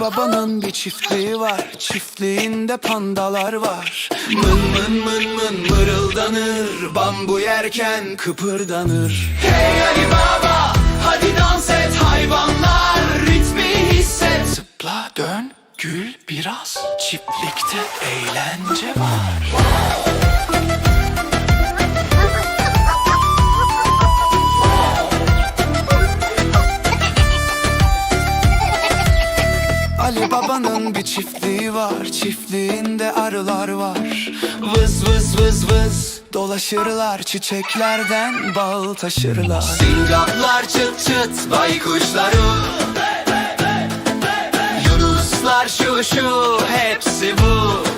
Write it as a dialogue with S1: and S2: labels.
S1: Baba'nın bir çiftliği var Çiftliğinde pandalar var. Mın mın mın mın mırıldanır Bambu yerken kıpırdanır. Hey Ali Baba hadi dans et hayvanlar Ritmi hisset. Zıpla dön gül biraz. Çiftlikte eğlence var Ali Baba'nın bir çiftliği var. Çiftliğinde arılar var. Vız vız vız vız. Dolaşırlar çiçeklerden bal taşırlar. Sincaplar çıt çıt baykuşlar Yunuslar şu şu hepsi bu